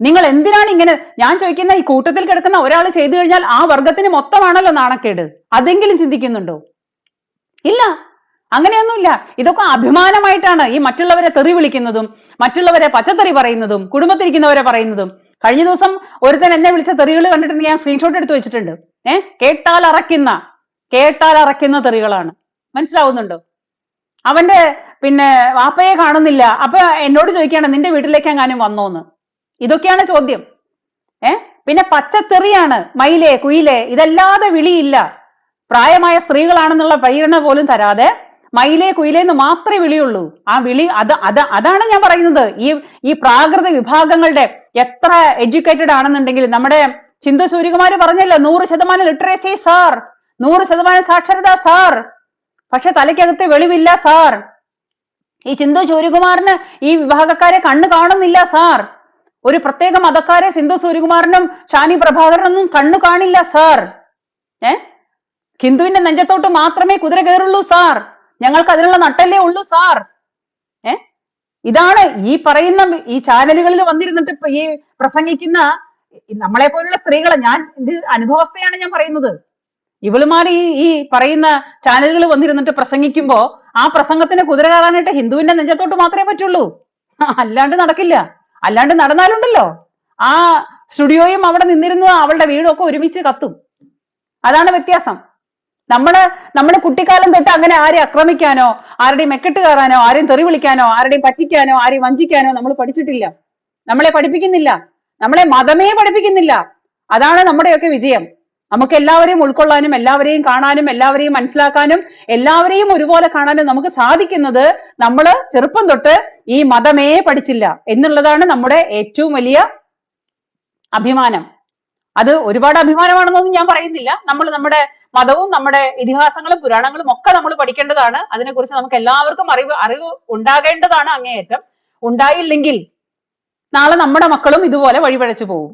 A: നിങ്ങൾ എന്തിനാണ് ഇങ്ങനെ ഞാൻ ചോദിക്കുന്ന ഈ കൂട്ടത്തിൽ കിടക്കുന്ന ഒരാൾ ചെയ്തു കഴിഞ്ഞാൽ ആ വർഗത്തിന് മൊത്തമാണല്ലോ നാണക്കേട്. അതെങ്കിലും ചിന്തിക്കുന്നുണ്ടോ? ഇല്ല. അങ്ങനെയൊന്നുമില്ല. ഇതൊക്കെ അഭിമാനമായിട്ടാണ് ഈ മറ്റുള്ളവരെ തെറി വിളിക്കുന്നതും മറ്റുള്ളവരെ പച്ചത്തെറി പറയുന്നതും കുടുംബത്തിരിക്കുന്നവരെ പറയുന്നതും. കഴിഞ്ഞ ദിവസം ഒരുത്തൻ എന്നെ വിളിച്ച തെറികൾ കണ്ടിട്ട് ഞാൻ സ്ക്രീൻഷോട്ട് എടുത്ത് വെച്ചിട്ടുണ്ട്. ഏഹ് കേട്ടാൽ അറയ്ക്കുന്ന കേട്ടാൽ അറയ്ക്കുന്ന തെറികളാണ്. മനസ്സിലാവുന്നുണ്ടോ? അവന്റെ പിന്നെ വാപ്പയെ കാണുന്നില്ല. അപ്പൊ എന്നോട് ചോദിക്കുകയാണ് നിന്റെ വീട്ടിലേക്ക് എങ്ങാനും വന്നോന്ന്? ഇതൊക്കെയാണ് ചോദ്യം. ഏ? പിന്നെ പച്ചത്തെറിയാണ് മയിലേ കുയിലേ ഇതല്ലാതെ വിളിയില്ല. പ്രായമായ സ്ത്രീകളാണെന്നുള്ള പരിഗണന പോലും തരാതെ മയിലേ കുയിലേ എന്ന് മാത്രമേ വിളിയുള്ളൂ. ആ വിളി അത് അത് അതാണ് ഞാൻ പറയുന്നത്. ഈ ഈ പ്രാകൃത വിഭാഗങ്ങളുടെ എത്ര എഡ്യൂക്കേറ്റഡ് ആണെന്നുണ്ടെങ്കിൽ നമ്മുടെ ചിന്ത സൂര്യകുമാർ പറഞ്ഞല്ലോ നൂറ് ശതമാനം ലിറ്ററേസി സാർ നൂറ് ശതമാനം സാക്ഷരത സാർ പക്ഷെ തലയ്ക്കകത്ത് വെളിവില്ല സാർ ഈ ചിന്തു സൂര്യകുമാറിന് ഈ വിഭാഗക്കാരെ കണ്ണ് കാണുന്നില്ല സാർ ഒരു പ്രത്യേക മതക്കാരെ സിന്ധു സൂര്യകുമാറിനും ഷാനി പ്രഭാകരനൊന്നും കണ്ണു കാണില്ല സാർ ഏ? ഹിന്ദുവിന്റെ നെഞ്ചത്തോട്ട് മാത്രമേ കുതിര കയറുള്ളൂ സാർ ഞങ്ങൾക്ക് അതിനുള്ള നട്ടല്ലേ ഉള്ളൂ സാർ ഇതാണ് ഈ പറയുന്ന ഈ ചാനലുകളിൽ വന്നിരുന്നിട്ട് ഈ പ്രസംഗിക്കുന്ന നമ്മളെ പോലുള്ള സ്ത്രീകളെ ഞാൻ ഇത് അനുഭവസ്ഥയാണ് ഞാൻ പറയുന്നത്. ഇവളുമാർ ഈ ഈ പറയുന്ന ചാനലുകൾ വന്നിരുന്നിട്ട് പ്രസംഗിക്കുമ്പോ ആ പ്രസംഗത്തിന് കുതിര കാണാനായിട്ട് ഹിന്ദുവിന്റെ നെഞ്ചത്തോട്ട് മാത്രമേ പറ്റുള്ളൂ. അല്ലാണ്ട് നടക്കില്ല. അല്ലാണ്ട് നടന്നാലുണ്ടല്ലോ. ആ സ്റ്റുഡിയോയും അവിടെ നിന്നിരുന്ന അവളുടെ വീടും ഒക്കെ ഒരുമിച്ച് കത്തും. അതാണ് വ്യത്യാസം. നമ്മൾ നമ്മൾ കുട്ടിക്കാലം തൊട്ട് അങ്ങനെ ആരെ ആക്രമിക്കാനോ ആരുടെയും മെക്കെട്ട് കയറാനോ ആരെയും തെറി വിളിക്കാനോ ആരുടെയും പറ്റിക്കാനോ ആരെയും വഞ്ചിക്കാനോ നമ്മൾ പഠിച്ചിട്ടില്ല. നമ്മളെ പഠിപ്പിക്കുന്നില്ല. നമ്മളെ മതമേ പഠിപ്പിക്കുന്നില്ല. അതാണ് നമ്മുടെയൊക്കെ വിജയം. നമുക്ക് എല്ലാവരെയും ഉൾക്കൊള്ളാനും എല്ലാവരെയും കാണാനും എല്ലാവരെയും മനസ്സിലാക്കാനും എല്ലാവരെയും ഒരുപോലെ കാണാനും നമുക്ക് സാധിക്കുന്നത് നമ്മൾ ചെറുപ്പം തൊട്ട് ഈ മതമേ പഠിച്ചില്ല എന്നുള്ളതാണ് നമ്മുടെ ഏറ്റവും വലിയ അഭിമാനം. അത് ഒരുപാട് അഭിമാനമാണെന്നൊന്നും ഞാൻ പറയുന്നില്ല. നമ്മൾ നമ്മുടെ മതവും നമ്മുടെ ഇതിഹാസങ്ങളും പുരാണങ്ങളും ഒക്കെ നമ്മൾ പഠിക്കേണ്ടതാണ്. അതിനെക്കുറിച്ച് നമുക്ക് എല്ലാവർക്കും അറിവ് അറിവ് ഉണ്ടാകേണ്ടതാണ് അങ്ങേയറ്റം. ഉണ്ടായില്ലെങ്കിൽ നാളെ നമ്മുടെ മക്കളും ഇതുപോലെ വഴിപഴച്ചു പോകും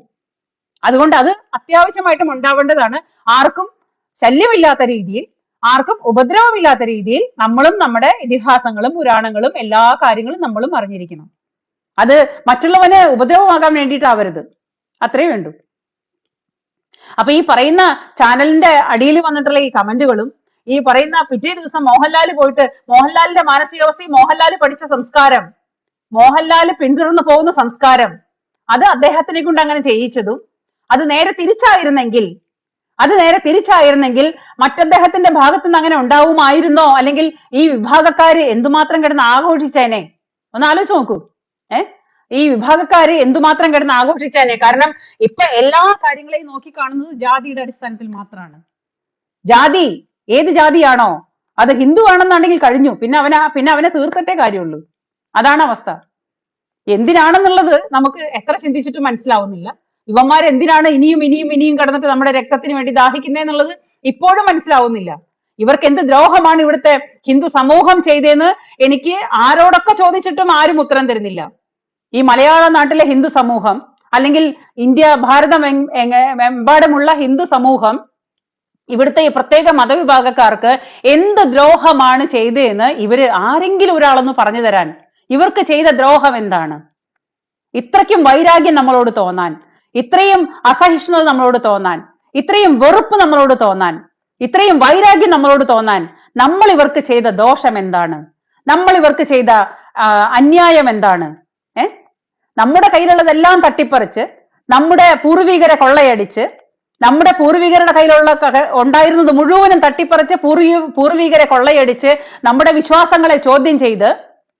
A: അതുകൊണ്ട് അത് അത്യാവശ്യമായിട്ടും ഉണ്ടാവേണ്ടതാണ്. ആർക്കും ശല്യമില്ലാത്ത രീതിയിൽ ആർക്കും ഉപദ്രവമില്ലാത്ത രീതിയിൽ നമ്മളും നമ്മുടെ ഇതിഹാസങ്ങളും പുരാണങ്ങളും എല്ലാ കാര്യങ്ങളും നമ്മളും അറിഞ്ഞിരിക്കണം. അത് മറ്റുള്ളവന് ഉപദ്രവമാകാൻ വേണ്ടിയിട്ടാവരുത്. അത്രേ വേണ്ടൂ. അപ്പൊ ഈ പറയുന്ന ചാനലിന്റെ അടിയിൽ വന്നിട്ടുള്ള ഈ കമന്റുകളും ഈ പറയുന്ന പിറ്റേ ദിവസം മോഹൻലാൽ പോയിട്ട് മോഹൻലാലിന്റെ മാനസികാവസ്ഥയും മോഹൻലാൽ പഠിച്ച സംസ്കാരം മോഹൻലാൽ പിന്തുടർന്നു പോകുന്ന സംസ്കാരം അത് അദ്ദേഹത്തിനെ കൊണ്ട് അങ്ങനെ ചെയ്യിച്ചതും അത് നേരെ തിരിച്ചായിരുന്നെങ്കിൽ അത് നേരെ തിരിച്ചായിരുന്നെങ്കിൽ മറ്റദ്ദേഹത്തിന്റെ ഭാഗത്തു നിന്ന് അങ്ങനെ ഉണ്ടാവുമായിരുന്നോ? അല്ലെങ്കിൽ ഈ വിഭാഗക്കാര് എന്തുമാത്രം കിടന്ന് ആഘോഷിച്ചേനെ? ഒന്ന് ആലോചിച്ച് നോക്കൂ. ഏ? ഈ വിഭാഗക്കാര് എന്തുമാത്രം കിടന്ന് ആഘോഷിച്ചേനെ? കാരണം ഇപ്പൊ എല്ലാ കാര്യങ്ങളെയും നോക്കി കാണുന്നത് ജാതിയുടെ അടിസ്ഥാനത്തിൽ മാത്രമാണ് ജാതി ഏത് ജാതിയാണോ അത് ഹിന്ദു ആണെന്നുണ്ടെങ്കിൽ കഴിഞ്ഞു. പിന്നെ അവനെ പിന്നെ അവനെ തീർത്തിട്ടേ കാര്യമുള്ളൂ. അതാണ് അവസ്ഥ. എന്തിനാണെന്നുള്ളത് നമുക്ക് എത്ര ചിന്തിച്ചിട്ട് മനസ്സിലാവുന്നില്ല. ഇവന്മാർ എന്തിനാണ് ഇനിയും ഇനിയും ഇനിയും കടന്നിട്ട് നമ്മുടെ രക്തത്തിന് വേണ്ടി ദാഹിക്കുന്നതെന്നുള്ളത് ഇപ്പോഴും മനസ്സിലാവുന്നില്ല. ഇവർക്ക് എന്ത് ദ്രോഹമാണ് ഇവിടുത്തെ ഹിന്ദു സമൂഹം ചെയ്തതെന്ന് എനിക്ക് ആരോടൊക്കെ ചോദിച്ചിട്ടും ആരും ഉത്തരം തരുന്നില്ല. ഈ മലയാള നാട്ടിലെ ഹിന്ദു സമൂഹം അല്ലെങ്കിൽ ഇന്ത്യ ഭാരതം എമ്പാടുമുള്ള ഹിന്ദു സമൂഹം ഇവിടുത്തെ ഈ പ്രത്യേക മതവിഭാഗക്കാർക്ക് എന്ത് ദ്രോഹമാണ് ചെയ്തതെന്ന് ഇവർ ആരെങ്കിലും ഒരാളൊന്ന് പറഞ്ഞു തരാൻ. ഇവർക്ക് ചെയ്ത ദ്രോഹം എന്താണ്? ഇത്രയ്ക്കും വൈരാഗ്യം നമ്മളോട് തോന്നാൻ ഇത്രയും അസഹിഷ്ണുത നമ്മളോട് തോന്നാൻ ഇത്രയും വെറുപ്പ് നമ്മളോട് തോന്നാൻ ഇത്രയും വൈരാഗ്യം നമ്മളോട് തോന്നാൻ നമ്മൾ ഇവർക്ക് ചെയ്ത ദോഷം എന്താണ്? നമ്മൾ ഇവർക്ക് ചെയ്ത അന്യായം എന്താണ്? നമ്മുടെ കയ്യിലുള്ളതെല്ലാം തട്ടിപ്പറിച്ച് നമ്മുടെ പൂർവികരെ കൊള്ളയടിച്ച് നമ്മുടെ പൂർവികരുടെ കയ്യിലുള്ള ഉണ്ടായിരുന്നത് മുഴുവനും തട്ടിപ്പറിച്ച് പൂർവി പൂർവികരെ കൊള്ളയടിച്ച് നമ്മുടെ വിശ്വാസങ്ങളെ ചോദ്യം ചെയ്ത്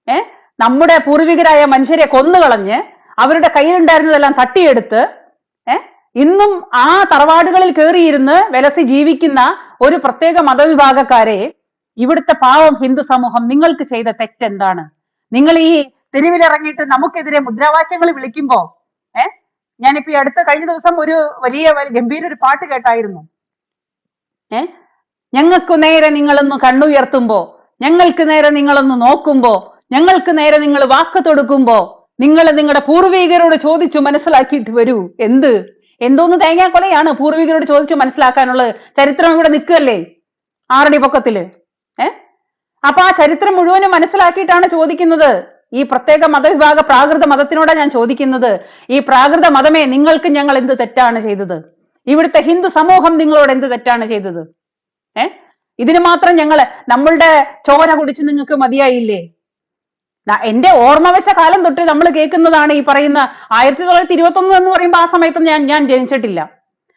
A: ഏർ നമ്മുടെ പൂർവികരായ മനുഷ്യരെ കൊന്നുകളഞ്ഞ് അവരുടെ കയ്യിലുണ്ടായിരുന്നതെല്ലാം തട്ടിയെടുത്ത് ഏർ ഇന്നും ആ തറവാടുകളിൽ കയറിയിരുന്ന് വിലസി ജീവിക്കുന്ന ഒരു പ്രത്യേക മതവിഭാഗക്കാരെ ഇവിടുത്തെ പാവം ഹിന്ദു സമൂഹം നിങ്ങൾക്ക് ചെയ്ത തെറ്റെന്താണ്? നിങ്ങൾ ഈ തെരുവിലിറങ്ങിയിട്ട് നമുക്കെതിരെ മുദ്രാവാക്യങ്ങൾ വിളിക്കുമ്പോ ഏ? ഞാനിപ്പോ ഈ അടുത്ത കഴിഞ്ഞ ദിവസം ഒരു വലിയ ഗംഭീര ഒരു പാട്ട് കേട്ടായിരുന്നു. ഏ? ഞങ്ങൾക്ക് നേരെ നിങ്ങളൊന്ന് കണ്ണുയർത്തുമ്പോ ഞങ്ങൾക്ക് നേരെ നിങ്ങളൊന്ന് നോക്കുമ്പോ ഞങ്ങൾക്ക് നേരെ നിങ്ങൾ വാക്ക് തൊടുക്കുമ്പോ നിങ്ങൾ നിങ്ങളുടെ പൂർവികരോട് ചോദിച്ചു മനസ്സിലാക്കിയിട്ട് വരൂ. എന്ത്? എന്തോന്ന് തേങ്ങാക്കൊലയാണ് പൂർവികരോട് ചോദിച്ചു മനസ്സിലാക്കാനുള്ളത് ചരിത്രം ഇവിടെ നിൽക്കുകയല്ലേ? ആറടി പൊക്കത്തിൽ. ഏ? അപ്പൊ ആ ചരിത്രം മുഴുവനും മനസ്സിലാക്കിയിട്ടാണ് ചോദിക്കുന്നത്. ഈ പ്രത്യേക മതവിഭാഗ പ്രാകൃത മതത്തിനോടാണ് ഞാൻ ചോദിക്കുന്നത്. ഈ പ്രാകൃത മതമേ നിങ്ങൾക്ക് ഞങ്ങൾ എന്ത് തെറ്റാണ് ചെയ്തത്? ഇവിടുത്തെ ഹിന്ദു സമൂഹം നിങ്ങളോട് എന്ത് തെറ്റാണ് ചെയ്തത്? ഏ? ഇതിന് മാത്രം ഞങ്ങൾ നമ്മളുടെ ചോര കുടിച്ച് നിങ്ങൾക്ക് മതിയായില്ലേ? എന്റെ ഓർമ്മ വെച്ച കാലം തൊട്ട് നമ്മൾ കേൾക്കുന്നതാണ് ഈ പറയുന്ന ആയിരത്തി തൊള്ളായിരത്തി ഇരുപത്തി ഒന്ന് എന്ന് പറയുമ്പോൾ ആ സമയത്ത് ഞാൻ ഞാൻ ജനിച്ചിട്ടില്ല.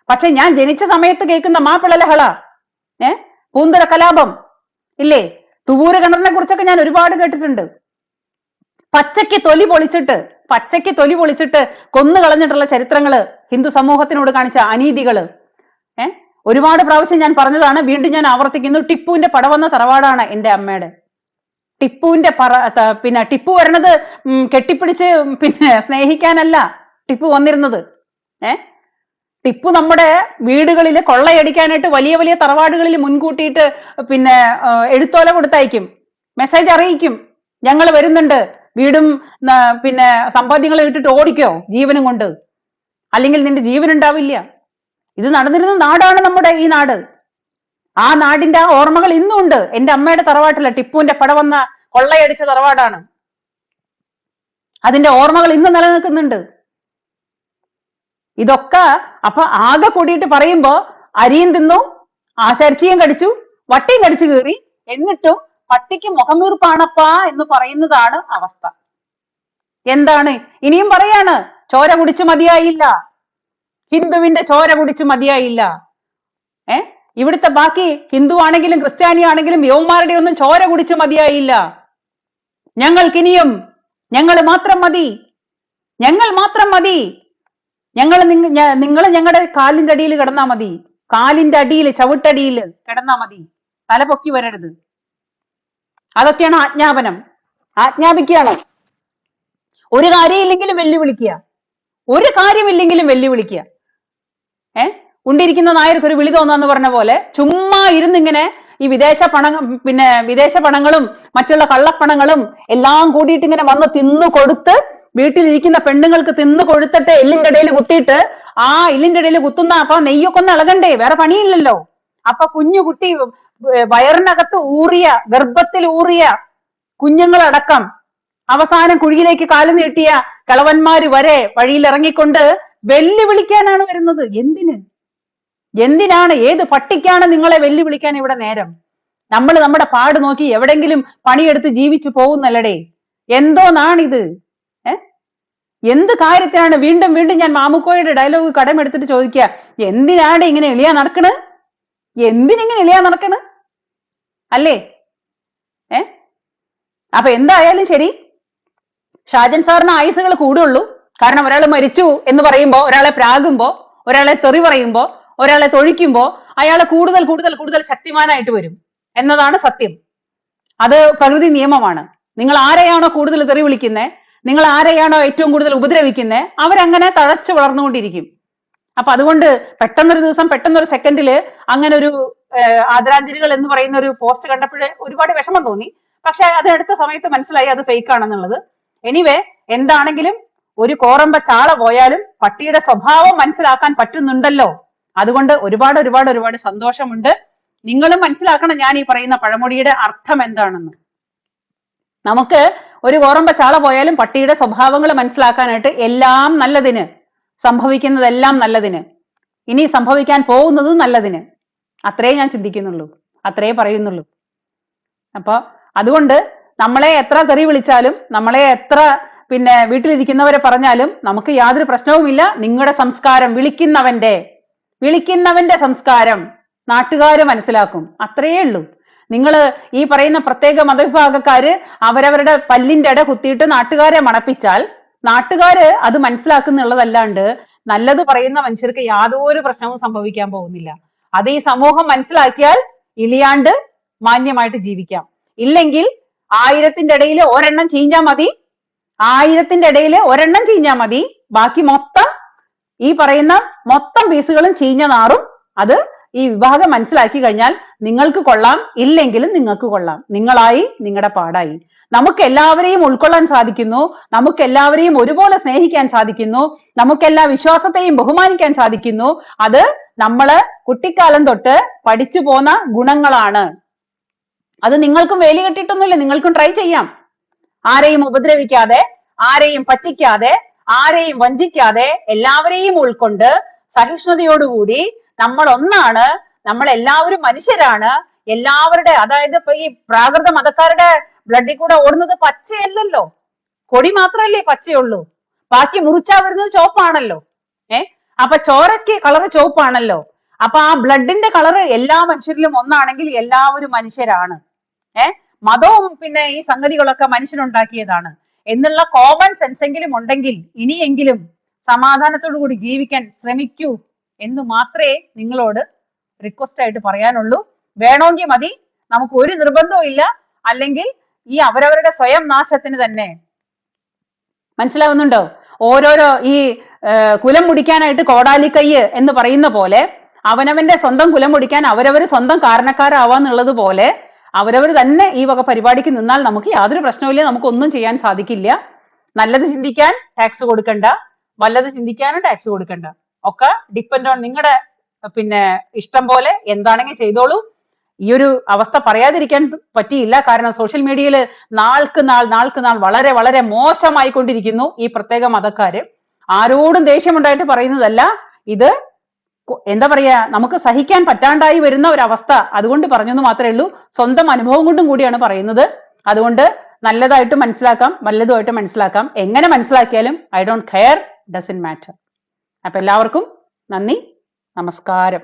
A: പക്ഷെ ഞാൻ ജനിച്ച സമയത്ത് കേൾക്കുന്ന മാപ്പിള ലഹള ഏ? പൂന്തര കലാപം ഇല്ലേ? തുവൂര് കിണറിനെ കുറിച്ചൊക്കെ ഞാൻ ഒരുപാട് കേട്ടിട്ടുണ്ട്. പച്ചയ്ക്ക് തൊലി പൊളിച്ചിട്ട് പച്ചയ്ക്ക് തൊലി പൊളിച്ചിട്ട് കൊന്നു കളഞ്ഞിട്ടുള്ള ചരിത്രങ്ങൾ ഹിന്ദു സമൂഹത്തിനോട് കാണിച്ച അനീതികൾ. ഏ? ഒരുപാട് പ്രാവശ്യം ഞാൻ പറഞ്ഞതാണ് വീണ്ടും ഞാൻ ആവർത്തിക്കുന്നു. ടിപ്പുവിന്റെ പടവന്ന തറവാടാണ് എന്റെ അമ്മയുടെ. ടിപ്പുവിന്റെ പറ പിന്നെ ടിപ്പു വരണത് കെട്ടിപ്പിടിച്ച് പിന്നെ സ്നേഹിക്കാനല്ല ടിപ്പു വന്നിരുന്നത്. ഏ? ടിപ്പു നമ്മുടെ വീടുകളിൽ കൊള്ളയടിക്കാനായിട്ട് വലിയ വലിയ തറവാടുകളിൽ മുൻകൂട്ടിയിട്ട് പിന്നെ എഴുത്തോല കൊടുത്തയക്കും. മെസ്സേജ് അറിയിക്കും. ഞങ്ങൾ വരുന്നുണ്ട്. വീടും പിന്നെ സമ്പാദ്യങ്ങളെ ഇട്ടിട്ട് ഓടിക്കോ ജീവനും കൊണ്ട്? അല്ലെങ്കിൽ നിന്റെ ജീവൻ ഉണ്ടാവില്ല. ഇത് നടന്നിരുന്ന നാടാണ് നമ്മുടെ ഈ നാട്. ആ നാടിന്റെ ആ ഓർമ്മകൾ ഇന്നും ഉണ്ട്. എന്റെ അമ്മയുടെ തറവാട്ടില്ല ടിപ്പുവിന്റെ പട വന്ന കൊള്ളയടിച്ച തറവാടാണ്. അതിന്റെ ഓർമ്മകൾ ഇന്ന് നിലനിൽക്കുന്നുണ്ട്. ഇതൊക്കെ അപ്പൊ ആകെ കൂടിയിട്ട് പറയുമ്പോ അരിയും തിന്നു ആശാരിച്ചിയും കടിച്ചു വട്ടിയും കടിച്ചു കീറി എന്നിട്ടും പട്ടിക്ക് മുഖമീർപ്പാണപ്പാ എന്ന് പറയുന്നതാണ് അവസ്ഥ. എന്താണ്? ഇനിയും പറയാണ് ചോര കുടിച്ചു മതിയായില്ല. ഹിന്ദുവിന്റെ ചോര കുടിച്ചു മതിയായില്ല. ഏ? ഇവിടുത്തെ ബാക്കി ഹിന്ദു ആണെങ്കിലും ക്രിസ്ത്യാനി ആണെങ്കിലും യവന്മാരുടെ ഒന്നും ചോര കുടിച്ചു മതിയായില്ല. ഞങ്ങൾക്കിനിയും ഞങ്ങൾ മാത്രം മതി. ഞങ്ങൾ മാത്രം മതി. ഞങ്ങൾ നിങ്ങൾ ഞങ്ങളുടെ കാലിന്റെ അടിയിൽ കിടന്നാ മതി. കാലിന്റെ അടിയിൽ ചവിട്ടടിയിൽ കിടന്നാ മതി. തല പൊക്കി വരരുത്. അതൊക്കെയാണ് ആജ്ഞാപനം. ആജ്ഞാപിക്കുകയാണ്. ഒരു കാര്യമില്ലെങ്കിലും വെല്ലുവിളിക്കുക. ഒരു കാര്യമില്ലെങ്കിലും വെല്ലുവിളിക്കുക. ഏ? ഉണ്ടിരിക്കുന്ന നായർക്ക് ഒരു വിളി തോന്നാന്ന് പറഞ്ഞ പോലെ ചുമ്മാ ഇരുന്നിങ്ങനെ ഈ വിദേശ പണ പിന്നെ വിദേശ പണങ്ങളും മറ്റുള്ള കള്ളപ്പണങ്ങളും എല്ലാം കൂടിയിട്ട് ഇങ്ങനെ വന്ന് തിന്നു കൊടുത്ത് വീട്ടിലിരിക്കുന്ന പെണ്ണുങ്ങൾക്ക് തിന്നു കൊടുത്തിട്ട് എല്ലിന്റെ ഇടയിൽ കുത്തിയിട്ട് ആ എല്ലിന്റെ ഇടയിൽ കുത്തുന്ന അപ്പൊ നെയ്യൊക്കെ ഒന്ന് ഇളകണ്ടേ വേറെ പണിയില്ലല്ലോ. അപ്പൊ കുഞ്ഞു കുട്ടി വയറിനകത്ത് ഊറിയ ഗർഭത്തിൽ ഊറിയ കുഞ്ഞുങ്ങളടക്കം അവസാനം കുഴിയിലേക്ക് കാലു നീട്ടിയ കളവന്മാര് വരെ വഴിയിൽ ഇറങ്ങിക്കൊണ്ട് വെല്ലുവിളിക്കാനാണ് വരുന്നത്. എന്തിന്? എന്തിനാണ്? ഏത് പട്ടിക്കാണ് നിങ്ങളെ വെല്ലുവിളിക്കാൻ ഇവിടെ നേരം? നമ്മൾ നമ്മുടെ പാട് നോക്കി എവിടെങ്കിലും പണിയെടുത്ത് ജീവിച്ചു പോകുന്നല്ലടേ. എന്തോന്നാണിത്? എന്ത് കാര്യത്തിനാണ് വീണ്ടും വീണ്ടും ഞാൻ മാമുക്കോയുടെ ഡയലോഗ് കടമെടുത്തിട്ട് ചോദിക്കുക എന്തിനാണ് ഇങ്ങനെ എളിയാ നടക്കണ്? എന്തിനിങ്ങനെ എളിയാ നടക്കണ്? അല്ലേ? ഏ? അപ്പൊ എന്തായാലും ശരി. ഷാജൻ സാറിന് ആയുസുകൾ കൂടുള്ളൂ. കാരണം ഒരാൾ മരിച്ചു എന്ന് പറയുമ്പോ ഒരാളെ പ്രാകുമ്പോ ഒരാളെ തെറി പറയുമ്പോ ഒരാളെ തൊഴിക്കുമ്പോ അയാളെ കൂടുതൽ കൂടുതൽ കൂടുതൽ ശക്തിമാനായിട്ട് വരും. എന്നതാണ് സത്യം. അത് പ്രകൃതി നിയമമാണ്. നിങ്ങൾ ആരെയാണോ കൂടുതൽ തെറി വിളിക്കുന്നത് നിങ്ങൾ ആരെയാണോ ഏറ്റവും കൂടുതൽ ഉപദ്രവിക്കുന്നത് അവരങ്ങനെ തഴച്ചു വളർന്നുകൊണ്ടിരിക്കും. അപ്പൊ അതുകൊണ്ട് പെട്ടെന്നൊരു ദിവസം പെട്ടെന്നൊരു സെക്കൻഡിൽ അങ്ങനെ ഒരു ആദരാഞ്ജലികൾ എന്ന് പറയുന്ന ഒരു പോസ്റ്റ് കണ്ടപ്പോഴേ ഒരുപാട് വിഷമം തോന്നി. പക്ഷെ അത് സമയത്ത് മനസ്സിലായി അത് ഫേക്ക് ആണെന്നുള്ളത്. എനിവേ എന്താണെങ്കിലും ഒരു കോറമ്പ ചാള പോയാലും പട്ടിയുടെ സ്വഭാവം മനസ്സിലാക്കാൻ പറ്റുന്നുണ്ടല്ലോ. അതുകൊണ്ട് ഒരുപാട് ഒരുപാട് ഒരുപാട് സന്തോഷമുണ്ട്. നിങ്ങളും മനസ്സിലാക്കണം ഞാൻ ഈ പറയുന്ന പഴമൊഴിയുടെ അർത്ഥം എന്താണെന്ന്. നമുക്ക് ഒരു കോറമ്പ ചാള പോയാലും പട്ടിയുടെ സ്വഭാവങ്ങൾ മനസ്സിലാക്കാനായിട്ട് എല്ലാം നല്ലതിന് സംഭവിക്കുന്നതെല്ലാം നല്ലതിന്. ഇനി സംഭവിക്കാൻ പോകുന്നതും നല്ലതിന്. അത്രേ ഞാൻ ചിന്തിക്കുന്നുള്ളൂ. അത്രേ പറയുന്നുള്ളൂ. അപ്പൊ അതുകൊണ്ട് നമ്മളെ എത്ര തെറി വിളിച്ചാലും നമ്മളെ എത്ര പിന്നെ വീട്ടിലിരിക്കുന്നവരെ പറഞ്ഞാലും നമുക്ക് യാതൊരു പ്രശ്നവുമില്ല. നിങ്ങളുടെ സംസ്കാരം വിളിക്കുന്നവന്റെ വിളിക്കുന്നവന്റെ സംസ്കാരം നാട്ടുകാർ മനസ്സിലാക്കും. അത്രയേ ഉള്ളൂ. നിങ്ങൾ ഈ പറയുന്ന പ്രത്യേക മതവിഭാഗക്കാര് അവരവരുടെ പല്ലിന്റെ ഇട കുത്തിയിട്ട് നാട്ടുകാരെ മണപ്പിച്ചാൽ നാട്ടുകാര് അത് മനസ്സിലാക്കുന്നുള്ളതല്ലാണ്ട് നല്ലത് പറയുന്ന മനുഷ്യർക്ക് യാതൊരു പ്രശ്നവും സംഭവിക്കാൻ പോകുന്നില്ല. അത് ഈ സമൂഹം മനസ്സിലാക്കിയാൽ ഇലിയാണ്ട് മാന്യമായിട്ട് ജീവിക്കാം. ഇല്ലെങ്കിൽ ആയിരത്തിന്റെ ഇടയിൽ ഒരെണ്ണം ചീഞ്ഞാ മതി. ആയിരത്തിന്റെ ഇടയിൽ ഒരെണ്ണം ചീഞ്ഞാ മതി. ബാക്കി മൊത്തം ഈ പറയുന്ന മൊത്തം പീസുകളും ചീഞ്ഞ നാറും അത് ഈ വിഭാഗം മനസ്സിലാക്കി കഴിഞ്ഞാൽ നിങ്ങൾക്ക് കൊള്ളാം ഇല്ലെങ്കിലും നിങ്ങൾക്ക് കൊള്ളാം. നിങ്ങളായി നിങ്ങളുടെ പാടായി. നമുക്ക് എല്ലാവരെയും ഉൾക്കൊള്ളാൻ സാധിക്കുന്നു നമുക്ക് എല്ലാവരെയും ഒരുപോലെ സ്നേഹിക്കാൻ സാധിക്കുന്നു നമുക്കെല്ലാ വിശ്വാസത്തെയും ബഹുമാനിക്കാൻ സാധിക്കുന്നു. അത് നമ്മൾ കുട്ടിക്കാലം തൊട്ട് പഠിച്ചു പോന്ന ഗുണങ്ങളാണ്. അത് നിങ്ങൾക്കും വേലി കെട്ടിയിട്ടൊന്നുമില്ല നിങ്ങൾക്കും ട്രൈ ചെയ്യാം. ആരെയും ഉപദ്രവിക്കാതെ ആരെയും പറ്റിക്കാതെ ആരെയും വഞ്ചിക്കാതെ എല്ലാവരെയും ഉൾക്കൊണ്ട് സഹിഷ്ണുതയോടുകൂടി നമ്മൾ ഒന്നാണ് നമ്മൾ എല്ലാവരും മനുഷ്യരാണ്. എല്ലാവരുടെ അതായത് ഇപ്പൊ ഈ പ്രാകൃത മതക്കാരുടെ ബ്ലഡിൽ കൂടെ ഓടുന്നത് പച്ചയല്ലല്ലോ. കൊടി മാത്രമല്ലേ പച്ചയുള്ളൂ. ബാക്കി മുറിച്ചാ വരുന്നത് ചോപ്പാണല്ലോ ഏ? അപ്പൊ ചോരയ്ക്ക് കളറ് ചുവപ്പാണല്ലോ. അപ്പൊ ആ ബ്ലഡിന്റെ കളറ് എല്ലാ മനുഷ്യരിലും ഒന്നാണെങ്കിൽ എല്ലാവരും മനുഷ്യരാണ്. ഏ? മതവും പിന്നെ ഈ സംഗതികളൊക്കെ മനുഷ്യനുണ്ടാക്കിയതാണ്. എന്നുള്ള കോമൺ സെൻസ് എങ്കിലും ഉണ്ടെങ്കിൽ ഇനിയെങ്കിലും സമാധാനത്തോടു കൂടി ജീവിക്കാൻ ശ്രമിക്കൂ. എന്ന് മാത്രമേ നിങ്ങളോട് റിക്വസ്റ്റ് ആയിട്ട് പറയാനുള്ളൂ. വേണമെങ്കിൽ മതി. നമുക്ക് ഒരു നിർബന്ധവും ഇല്ല. അല്ലെങ്കിൽ ഈ അവരവരുടെ സ്വയം നാശത്തിന് തന്നെ. മനസ്സിലാവുന്നുണ്ടോ? ഓരോരോ ഈ കുലം മുടിക്കാനായിട്ട് കോടാലിക്കയ്യ് എന്ന് പറയുന്ന പോലെ അവനവന്റെ സ്വന്തം കുലം മുടിക്കാൻ അവരവർ സ്വന്തം കാരണക്കാരാവാന്നുള്ളത് പോലെ അവരവർ തന്നെ ഈ വക പരിപാടിക്ക് നിന്നാൽ നമുക്ക് യാതൊരു പ്രശ്നവുമില്ല നമുക്ക് ഒന്നും ചെയ്യാൻ സാധിക്കില്ല. നല്ലത് ചിന്തിക്കാൻ ടാക്സ് കൊടുക്കണ്ട. വല്ലത് ചിന്തിക്കാനും ടാക്സ് കൊടുക്കണ്ട. ഒക്കെ ഡിപ്പെൻഡ് ഓൺ നിങ്ങളുടെ പിന്നെ ഇഷ്ടം പോലെ എന്താണെങ്കിൽ ചെയ്തോളൂ. ഈ ഒരു അവസ്ഥ പറയാതിരിക്കാൻ പറ്റിയില്ല. കാരണം സോഷ്യൽ മീഡിയയിൽ നാൾക്ക് നാൾ നാൾക്ക് നാൾ വളരെ വളരെ മോശമായി കൊണ്ടിരിക്കുന്നു ഈ പ്രത്യേക മതക്കാര് ആരോടും ദേഷ്യമുണ്ടായിട്ട് പറയുന്നതല്ല. ഇത് എന്താ പറയാ നമുക്ക് സഹിക്കാൻ പറ്റാണ്ടായി വരുന്ന ഒരു അവസ്ഥ അതുകൊണ്ട് പറഞ്ഞെന്ന് മാത്രമേ ഉള്ളൂ. സ്വന്തം അനുഭവം കൊണ്ടും കൂടിയാണ് പറയുന്നത്. അതുകൊണ്ട് നല്ലതായിട്ട് മനസ്സിലാക്കാം വല്ലതുമായിട്ട് മനസ്സിലാക്കാം. എങ്ങനെ മനസ്സിലാക്കിയാലും I don't care doesn't matter അപ്പൊ എല്ലാവർക്കും നന്ദി നമസ്കാരം.